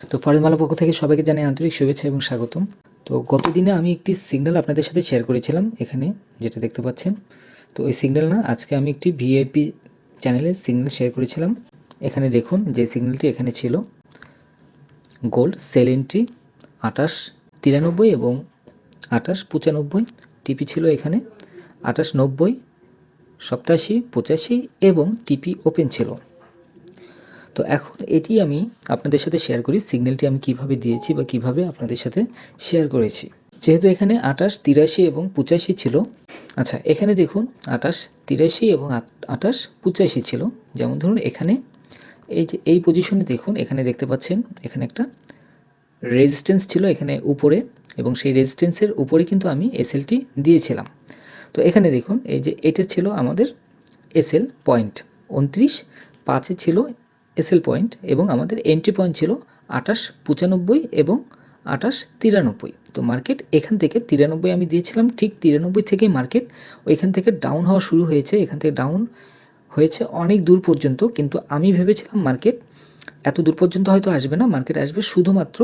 তো ফরেনমালা পক্ষ থেকে সবাইকে জানাই আন্তরিক শুভেচ্ছা এবং স্বাগতম। তো গত দিনে আমি একটি সিগন্যাল আপনাদের সাথে শেয়ার করেছিলাম এখানে, যেটা দেখতে পাচ্ছেন। তো ওই সিগন্যাল না, আজকে আমি একটি ভিআইপি চ্যানেলে সিগন্যাল শেয়ার করেছিলাম। এখানে দেখুন, যে সিগন্যালটি এখানে ছিল। গোল্ড সেল এন্ট্রি আটাশ তিরানব্বই এবং আটাশ পঁচানব্বই টিপি ছিল এখানে। আটাশ নব্বই, সপ্তাশি, পঁচাশি এবং টিপি ওপেন ছিল। তো এখন এটি আমি আপনাদের সাথে শেয়ার করি সিগন্যালটি আমি কীভাবে দিয়েছি বা কীভাবে আপনাদের সাথে শেয়ার করেছি। যেহেতু এখানে আটাশ তিরাশি এবং পঁচাশি ছিল আচ্ছা এখানে দেখুন আটাশ তিরাশি এবং আট- আটাশ পঁচাশি ছিল। যেমন ধরুন, এখানে এই যে, এই পজিশনে দেখুন, এখানে দেখতে পাচ্ছেন, এখানে একটা রেজিস্ট্যান্স ছিল এখানে উপরে এবং সেই রেজিস্ট্যান্সের উপরে কিন্তু আমি এসএলটি দিয়েছিলাম। তো এখানে দেখুন, এই যে, এটা ছিল আমাদের এসএল পয়েন্ট উনত্রিশ, পাঁচে ছিল এসএল পয়েন্ট এবং আমাদের এন্ট্রি পয়েন্ট ছিল আটাশ পঁচানব্বই এবং আটাশ তিরানব্বই। তো মার্কেট এখান থেকে তিরানব্বই আমি দিয়েছিলাম, ঠিক তিরানব্বই থেকেই মার্কেট ওইখান থেকে ডাউন হওয়া শুরু হয়েছে। এখান থেকে ডাউন হয়েছে অনেক দূর পর্যন্ত, কিন্তু আমি ভেবেছিলাম মার্কেট এত দূর পর্যন্ত হয়তো আসবে না। মার্কেট আসবে শুধুমাত্র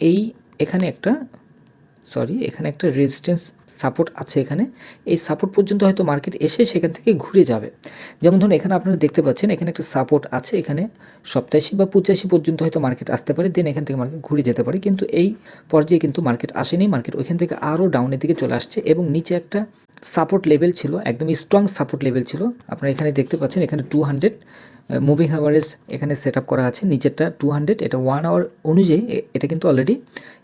এই এখানে একটা সরি এখানে একটা রেজিস্ট্যান্স সাপোর্ট আছে এখানে। এই সাপোর্ট পর্যন্ত হয়তো মার্কেট এসে সেখান থেকে ঘুরে যাবে। যেমন ধরুন, এখানে আপনারা দেখতে পাচ্ছেন, এখানে একটা সাপোর্ট আছে, এখানে সপ্তাশি বা পঁচাশি পর্যন্ত হয়তো মার্কেট আসতে পারে দেন এখান থেকে মার্কেট ঘুরে যেতে পারে। কিন্তু এই পর্যায়ে কিন্তু মার্কেট আসেনি মার্কেট ওইখান থেকে আরও ডাউনের দিকে চলে আসছে এবং নিচে একটা সাপোর্ট লেভেল ছিল একদম স্ট্রং সাপোর্ট লেভেল ছিল। আপনারা এখানে দেখতে পাচ্ছেন, এখানে টু হান্ড্রেড মুভিং অ্যাভারেজ এখানে সেট আপ করা আছে, নিচেরটা টু হান্ড্রেড এটা ওয়ান আওয়ার অনুযায়ী এটা কিন্তু অলরেডি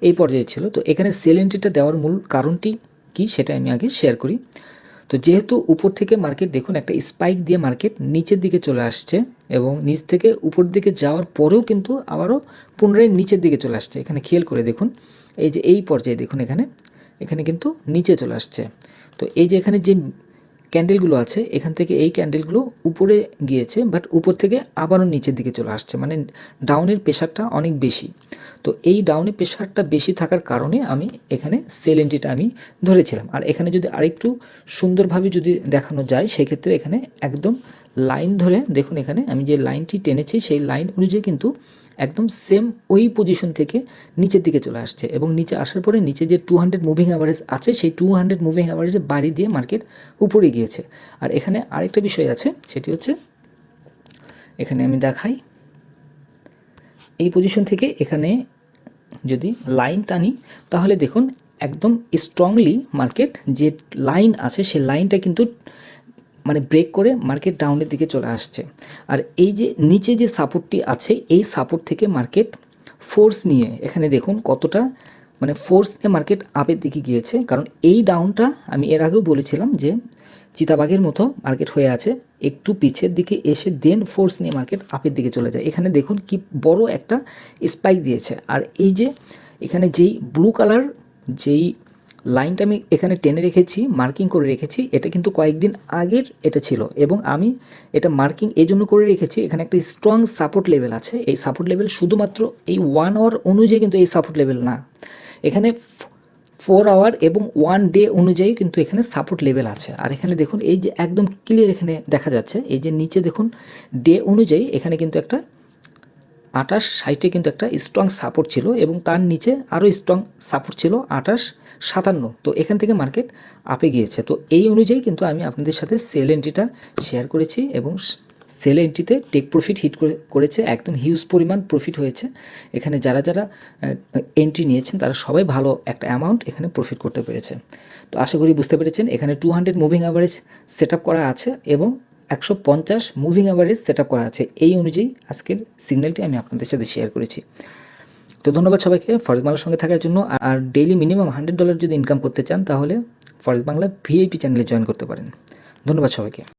এই পর্যায়ে ছিল। তো এখানে সেল এন্ট্রিটা দেওয়ার মূল কারণটি কি সেটা আমি আগে শেয়ার করি। তো যেহেতু উপর থেকে মার্কেট দেখুন একটা স্পাইক দিয়ে মার্কেট নিচের দিকে চলে আসছে এবং নিচ থেকে উপর দিকে যাওয়ার পরেও কিন্তু আবারও পুনরায় নিচের দিকে চলে আসছে। এখানে খেয়াল করে দেখুন, এই যে এই পর্যায়ে দেখুন এখানে এখানে কিন্তু নিচে চলে আসছে। তো এই যে এখানে যে ক্যান্ডেলগুলো আছে, এখান থেকে এই ক্যান্ডেলগুলো উপরে গিয়েছে বাট উপর থেকে আবারও নিচের দিকে চলে আসছে মানে ডাউনের প্রেশারটা অনেক বেশি। তো এই ডাউনের প্রেশারটা বেশি থাকার কারণে আমি এখানে সেল এন্ট্রিটা আমি ধরেছিলাম। আর এখানে যদি আরেকটু সুন্দরভাবে যদি দেখানো যায়, সেক্ষেত্রে এখানে একদম লাইন ধরে দেখুন এখানে, আমি যে লাইনটি টেনেছি, সেই লাইন অনুযায়ী কিন্তু একদম সেম ওই পজিশন থেকে নিচের দিকে চলে আসছে। এবং নিচে আসার পরে নিচে যে টু হান্ড্রেড মুভিং অ্যাভারেজ আছে, সেই টু হান্ড্রেড মুভিং অ্যাভারেজে বাড়ি দিয়ে মার্কেট উপরে গিয়েছে। আর এখানে আরেকটা বিষয় আছে, সেটি হচ্ছে, এখানে আমি দেখাই, এই পজিশন থেকে এখানে যদি লাইন টানি, তাহলে দেখুন একদম স্ট্রংলি মার্কেট যে লাইন আছে সেই লাইনটা কিন্তু মানে ব্রেক করে মার্কেট ডাউনের দিকে চলে আসছে। আর এই যে নিচে যে সাপোর্টটি আছে, এই সাপোর্ট থেকে মার্কেট ফোর্স নিয়ে, এখানে দেখুন কতটা মানে ফোর্স নিয়ে মার্কেট আপের দিকে গিয়েছে। কারণ এই ডাউনটা আমি এর আগেও বলেছিলাম যে চিতাবাঘের মতো মার্কেট হয়ে আছে, একটু পিছের দিকে এসে দেন ফোর্স নিয়ে মার্কেট আপের দিকে চলে যায়। এখানে দেখুন কি বড় একটা স্পাইক দিয়েছে। আর এই যে এখানে যেই ব্লু কালার যেই লাইনটা আমি এখানে টেনে রেখেছি, মার্কিং করে রেখেছি। এটা কিন্তু কয়েকদিন আগের এটা ছিল এবং আমি এটা মার্কিং এই জন্য করে রেখেছি। এখানে একটা স্ট্রং সাপোর্ট লেভেল আছে। এই সাপোর্ট লেভেল শুধুমাত্র এই ওয়ান আওয়ার অনুযায়ী কিন্তু এই সাপোর্ট লেভেল না। এখানে ফোর আওয়ার এবং ওয়ান ডে অনুযায়ী কিন্তু এখানে সাপোর্ট লেভেল আছে। আর এখানে দেখুন, এই যে একদম ক্লিয়ার এখানে দেখা যাচ্ছে। এই যে নিচে দেখুন ডে অনুযায়ী এখানে কিন্তু একটা আটাশ সাইটে কিন্তু একটা স্ট্রং সাপোর্ট ছিল এবং তার নিচে আরও স্ট্রং সাপোর্ট ছিল আটাশ সাতান্ন। তো এখান থেকে মার্কেট আপে গিয়েছে। তো এই অনুযায়ী কিন্তু আমি আপনাদের সাথে সেল এন্ট্রিটা শেয়ার করেছি এবং সেল এন্ট্রিতে টেক প্রফিট হিট করেছে। একদম হিউজ পরিমাণ প্রফিট হয়েছে। এখানে যারা যারা এন্ট্রি নিয়েছেন তারা সবাই ভালো একটা অ্যামাউন্ট এখানে প্রফিট করতে পেরেছে। তো আশা করি বুঝতে পেরেছেন, এখানে two hundred moving average set করা আছে এবং একশো পঞ্চাশ মুভিং অ্যাভারেজ সেট করা আছে। এই অনুযায়ী আজকের সিগন্যালটি আমি আপনাদের সাথে শেয়ার করেছি। তো ধন্যবাদ সবাইকে ফরেজ বাংলার সঙ্গে থাকার জন্য। আর ডেইলি মিনিমাম হান্ড্রেড ডলার যদি ইনকাম করতে চান, তাহলে ফরেজ বাংলা ভিআইপি চ্যানেলে জয়েন করতে পারেন। ধন্যবাদ সবাইকে।